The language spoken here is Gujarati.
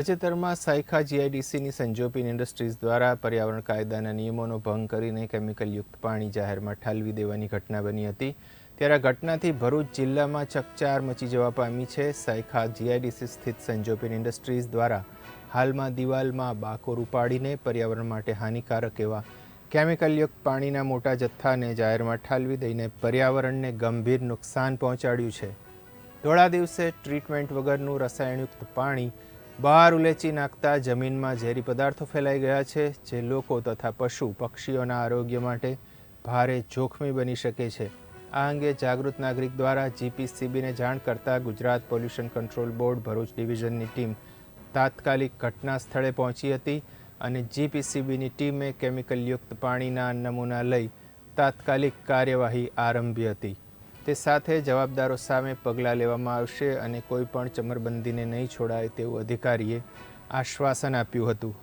તાજેતરમાં સાયખા જીઆઈડીસીની સંજોપીન ઇન્ડસ્ટ્રીઝ દ્વારા પર્યાવરણ કાયદાના નિયમોનો ભંગ કરીને કેમિકલયુક્ત પાણી જાહેરમાં ઠાલવી દેવાની ઘટના બની હતી. ત્યારે આ ઘટનાથી ભરૂચ જિલ્લામાં ચકચાર મચી જવા પામી છે. સાયખા જીઆઈડીસી સ્થિત સંજોપીન ઇન્ડસ્ટ્રીઝ દ્વારા હાલમાં દિવાલમાં બાકોર ઉપાડીને પર્યાવરણ માટે હાનિકારક એવા કેમિકલયુક્ત પાણીના મોટા જથ્થાને જાહેરમાં ઠાલવી દઈને પર્યાવરણને ગંભીર નુકસાન પહોંચાડ્યું છે. ધોળા દિવસે ટ્રીટમેન્ટ વગરનું રસાયણયુક્ત પાણી બહાર ઉલેચી નાખતા જમીનમાં ઝેરી પદાર્થો ફેલાઈ ગયા છે, જે લોકો તથા પશુ પક્ષીઓના આરોગ્ય માટે ભારે જોખમી બની શકે છે. આ અંગે જાગૃત નાગરિક દ્વારા જીપીસીબીને જાણ કરતા Gujarat pollution control board Bharuch ડિવિઝનની team તાત્કાલિક ઘટના સ્થળે પહોંચી હતી અને જીપીસીબીની ટીમે કેમિકલયુક્ત પાણીના નમૂના લઈ તાત્કાલિક કાર્યવાહી આરંભી હતી. તે સાથે જવાબદારો સામે પગલાં લેવામાં આવશે અને કોઈ પણ ચમરબંધીને નહીં છોડાય તેવું અધિકારીએ આશ્વાસન આપ્યું હતું.